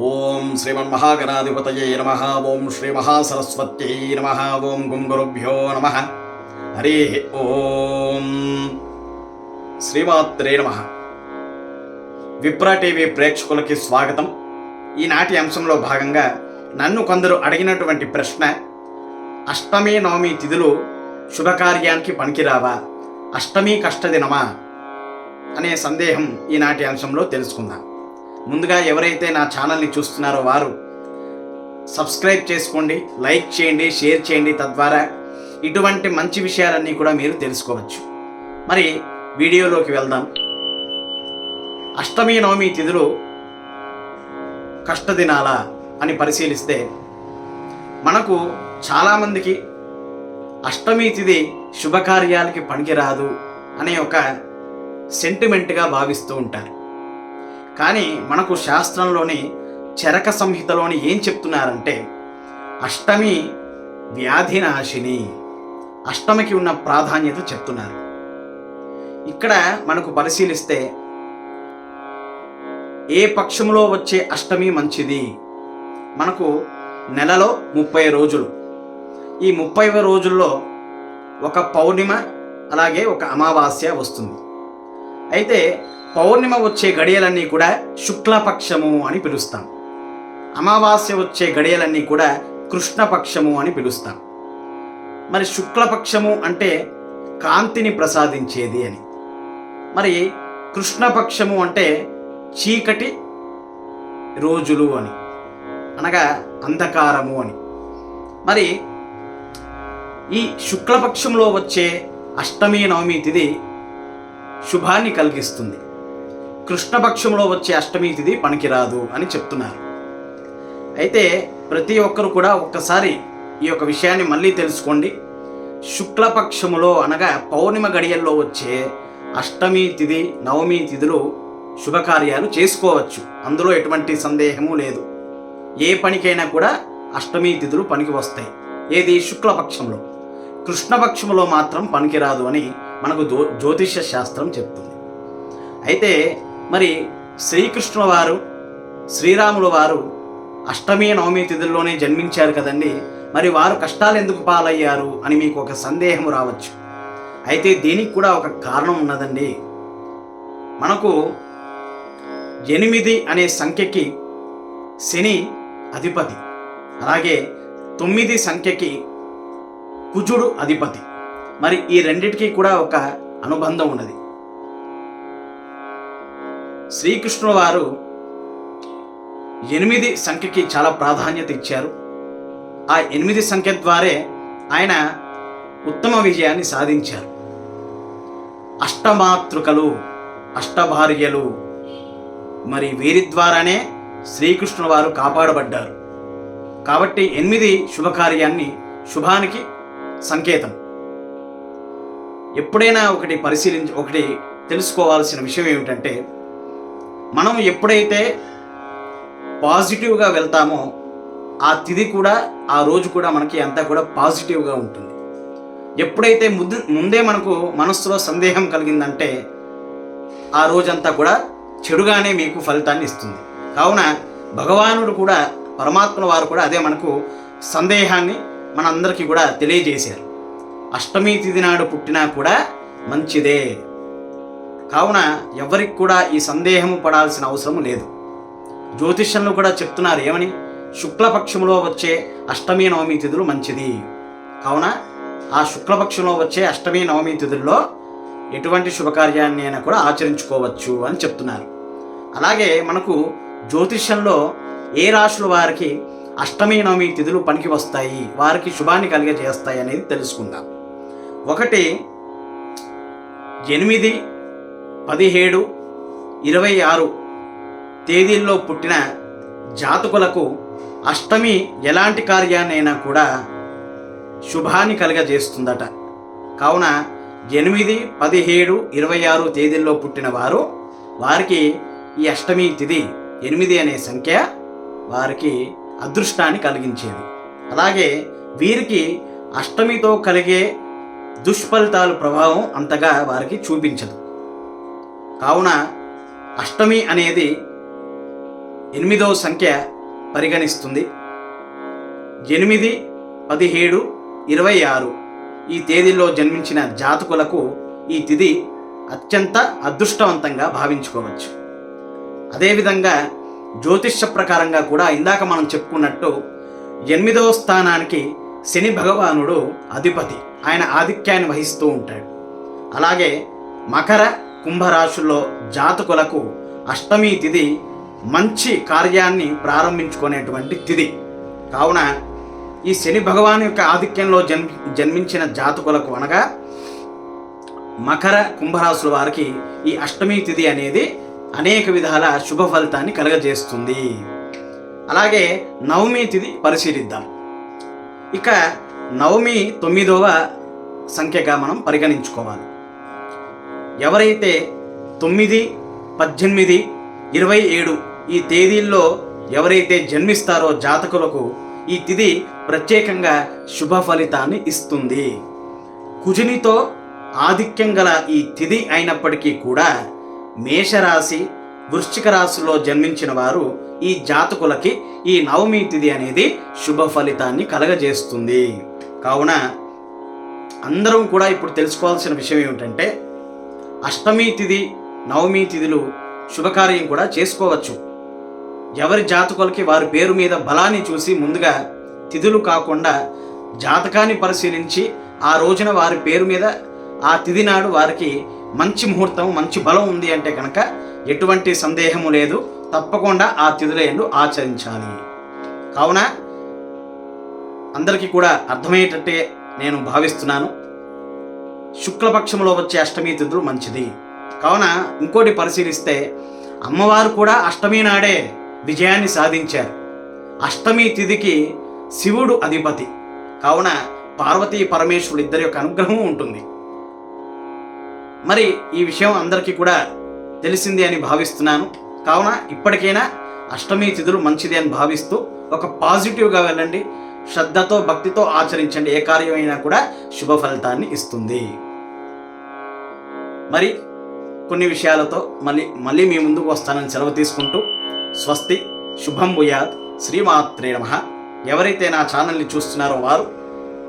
ఓం శ్రీమన్మహాగణాధిపతయే నమ ఓం శ్రీ మహాసరస్వత్యై నమ ఓం గుం గురుభ్యో నమ. హరి ఓం. శ్రీమాత్రే నమ. విప్రా టీవీ ప్రేక్షకులకి స్వాగతం. ఈనాటి అంశంలో భాగంగా నన్ను కొందరు అడిగినటువంటి ప్రశ్న అష్టమి నవమి తిథులు శుభకార్యానికి పనికిరావా అష్టమి కష్టదినమా అనే సందేహం ఈనాటి అంశంలో తెలుసుకుందాం. ముందుగా ఎవరైతే నా ఛానల్ని చూస్తున్నారో వారు సబ్స్క్రైబ్ చేసుకోండి లైక్ చేయండి షేర్ చేయండి. తద్వారా ఇటువంటి మంచి విషయాలన్నీ కూడా మీరు తెలుసుకోవచ్చు. మరి వీడియోలోకి వెళ్దాం. అష్టమి నవమి తిథులు కష్టదినాల అని పరిశీలిస్తే మనకు చాలామందికి అష్టమి తిథి శుభకార్యాలకి పనికిరాదు అనే ఒక సెంటిమెంట్గా భావిస్తూ ఉంటారు. కానీ మనకు శాస్త్రంలోని చరక సంహితలోని ఏం చెప్తున్నారంటే అష్టమి వ్యాధినాశిని అష్టమికి ఉన్న ప్రాధాన్యత చెప్తున్నారు. ఇక్కడ మనకు పరిశీలిస్తే ఏ పక్షంలో వచ్చే అష్టమి మంచిది? మనకు నెలలో ముప్పై రోజులు. ఈ ముప్పై రోజుల్లో ఒక పౌర్ణిమ అలాగే ఒక అమావాస్య వస్తుంది. అయితే పౌర్ణిమ వచ్చే గడియలన్నీ కూడా శుక్లపక్షము అని పిలుస్తాం. అమావాస్య వచ్చే గడియలన్నీ కూడా కృష్ణపక్షము అని పిలుస్తాం. మరి శుక్లపక్షము అంటే కాంతిని ప్రసాదించేది అని. మరి కృష్ణపక్షము అంటే చీకటి రోజులు అని. అనగా అంధకారము అని. మరి ఈ శుక్లపక్షంలో వచ్చే అష్టమి నవమి తిథి శుభాన్ని కలిగిస్తుంది. కృష్ణపక్షంలో వచ్చే అష్టమి తిథి పనికిరాదు అని చెప్తున్నారు. అయితే ప్రతి ఒక్కరు కూడా ఒక్కసారి ఈ యొక్క విషయాన్ని మళ్ళీ తెలుసుకోండి. శుక్లపక్షములో అనగా పౌర్ణిమ గడియల్లో వచ్చే అష్టమి తిథి నవమి తిథులు శుభకార్యాలు చేసుకోవచ్చు. అందులో ఎటువంటి సందేహము లేదు. ఏ పనికైనా కూడా అష్టమి తిథులు పనికి వస్తాయి. ఏది? శుక్లపక్షంలో. కృష్ణపక్షంలో మాత్రం పనికిరాదు అని మనకు జ్యో జ్యోతిష శాస్త్రం చెప్తుంది. అయితే మరి శ్రీకృష్ణుల వారు శ్రీరాముల వారు అష్టమి నవమి తిథుల్లోనే జన్మించారు కదండి. మరి వారు కష్టాలు ఎందుకు పాలయ్యారు అని మీకు ఒక సందేహం రావచ్చు. అయితే దీనికి కూడా ఒక కారణం ఉన్నదండి. మనకు ఎనిమిది అనే సంఖ్యకి శని అధిపతి. అలాగే తొమ్మిది సంఖ్యకి కుజుడు అధిపతి. మరి ఈ రెండిటికి కూడా ఒక అనుబంధం ఉన్నది. శ్రీకృష్ణుల వారు ఎనిమిది సంఖ్యకి చాలా ప్రాధాన్యత ఇచ్చారు. ఆ ఎనిమిది సంఖ్య ద్వారే ఆయన ఉత్తమ విజయాన్ని సాధించారు. అష్టమాతృకలు అష్టభార్యలు మరి వీరి ద్వారానే శ్రీకృష్ణుల వారు కాపాడబడ్డారు. కాబట్టి ఎనిమిది శుభకార్యాన్ని శుభానికి సంకేతం. ఎప్పుడైనా ఒకటి పరిశీలించి ఒకటి తెలుసుకోవాల్సిన విషయం ఏమిటంటే మనం ఎప్పుడైతే పాజిటివ్గా వెళ్తామో ఆ తిది కూడా ఆ రోజు కూడా మనకి అంతా కూడా పాజిటివ్గా ఉంటుంది. ఎప్పుడైతే ముందు ముందే మనకు మనస్సులో సందేహం కలిగిందంటే ఆ రోజంతా కూడా చెడుగానే మీకు ఫలితాన్ని ఇస్తుంది. కావున భగవానుడు కూడా పరమాత్మ వారు కూడా అదే మనకు సందేహాన్ని మనందరికీ కూడా తెలియజేశారు. అష్టమి తిథి నాడు పుట్టినా కూడా మంచిదే. కావున ఎవరికి కూడా ఈ సందేహము పడాల్సిన అవసరం లేదు. జ్యోతిష్యంలో కూడా చెప్తున్నారు ఏమని? శుక్లపక్షంలో వచ్చే అష్టమి నవమి తిథులు మంచిది. కావున ఆ శుక్లపక్షంలో వచ్చే అష్టమి నవమి తిథుల్లో ఎటువంటి శుభకార్యాన్ని అయినా కూడా ఆచరించుకోవచ్చు అని చెప్తున్నారు. అలాగే మనకు జ్యోతిష్యంలో ఏ రాశుల వారికి అష్టమి నవమి తిథులు పనికి వస్తాయి వారికి శుభాన్ని కలిగజేస్తాయి అనేది తెలుసుకుందాం. ఒకటి ఎనిమిది పదిహేడు ఇరవై ఆరు తేదీల్లో పుట్టిన జాతకులకు అష్టమి ఎలాంటి కార్యాన్నైనా కూడా శుభాన్ని కలగజేస్తుందట. కావున ఎనిమిది పదిహేడు ఇరవై ఆరు తేదీల్లో పుట్టిన వారు వారికి ఈ అష్టమి తిథి ఎనిమిది అనే సంఖ్య వారికి అదృష్టాన్ని కలిగించేది. అలాగే వీరికి అష్టమితో కలిగే దుష్ఫలితాల ప్రభావం అంతగా వారికి చూపించదు. కావున అష్టమి అనేది ఎనిమిదవ సంఖ్య పరిగణిస్తుంది. ఎనిమిది పదిహేడు ఇరవై ఆరు ఈ తేదీల్లో జన్మించిన జాతకులకు ఈ తిథి అత్యంత అదృష్టవంతంగా భావించుకోవచ్చు. అదేవిధంగా జ్యోతిష్య ప్రకారంగా కూడా ఇందాక మనం చెప్పుకున్నట్టు ఎనిమిదవ స్థానానికి శని భగవానుడు అధిపతి ఆయన ఆధిక్యాన్ని వహిస్తూ ఉంటాడు. అలాగే మకర కుంభరాశుల్లో జాతకులకు అష్టమి తిథి మంచి కార్యాన్ని ప్రారంభించుకునేటువంటి తిథి కావున ఈ శని భగవాన్ యొక్క ఆధిక్యంలో జన్ జన్మించిన జాతకులకు అనగా మకర కుంభరాశుల వారికి ఈ అష్టమి తిథి అనేది అనేక విధాల శుభ ఫలితాన్ని కలగజేస్తుంది. అలాగే నవమి తిథి పరిశీలిద్దాం. ఇక నవమి తొమ్మిదవ సంఖ్యగా మనం పరిగణించుకోవాలి. ఎవరైతే తొమ్మిది పద్దెనిమిది ఇరవై ఏడు ఈ తేదీల్లో ఎవరైతే జన్మిస్తారో జాతకులకు ఈ తిథి ప్రత్యేకంగా శుభ ఫలితాన్ని ఇస్తుంది. కుజునితో ఆధిక్యం గల ఈ తిథి అయినప్పటికీ కూడా మేషరాశి వృశ్చిక రాశిలో జన్మించిన వారు ఈ జాతకులకి ఈ నవమి తిథి అనేది శుభ ఫలితాన్ని కలగజేస్తుంది. కావున అందరం కూడా ఇప్పుడు తెలుసుకోవాల్సిన విషయం ఏమిటంటే అష్టమి తిథి నవమి తిథులు శుభకార్యం కూడా చేసుకోవచ్చు. ఎవరి జాతకులకి వారి పేరు మీద బలాన్ని చూసి ముందుగా తిథులు కాకుండా జాతకాన్ని పరిశీలించి ఆ రోజున వారి పేరు మీద ఆ తిథి నాడు వారికి మంచి ముహూర్తం మంచి బలం ఉంది అంటే కనుక ఎటువంటి సందేహము లేదు. తప్పకుండా ఆ తిథులందు ఆచరించాలి. కావున అందరికీ కూడా అర్థమయ్యేటట్టే నేను భావిస్తున్నాను. శుక్లపక్షంలో వచ్చే అష్టమి తిథులు మంచిది. కావున ఇంకోటి పరిశీలిస్తే అమ్మవారు కూడా అష్టమి నాడే విజయాన్ని సాధించారు. అష్టమి తిథికి శివుడు అధిపతి. కావున పార్వతీ పరమేశ్వరుడు ఇద్దరి యొక్క అనుగ్రహం ఉంటుంది. మరి ఈ విషయం అందరికీ కూడా తెలిసింది అని భావిస్తున్నాను. కావున ఇప్పటికైనా అష్టమి తిథులు మంచిది అని భావిస్తూ ఒక పాజిటివ్గా వెళ్ళండి. శ్రద్ధతో భక్తితో ఆచరించండి. ఏ కార్యమైనా కూడా శుభ ఫలితాన్ని ఇస్తుంది. మరి కొన్ని విషయాలతో మళ్ళీ మళ్ళీ మీ ముందుకు వస్తానని సెలవు తీసుకుంటూ స్వస్తి శుభం భూయాత్ శ్రీమాత్రే నమ. ఎవరైతే నా ఛానల్ని చూస్తున్నారో వారు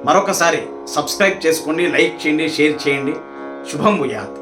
మరొకసారి సబ్స్క్రైబ్ చేసుకోండి లైక్ చేయండి షేర్ చేయండి. శుభం భూయాత్.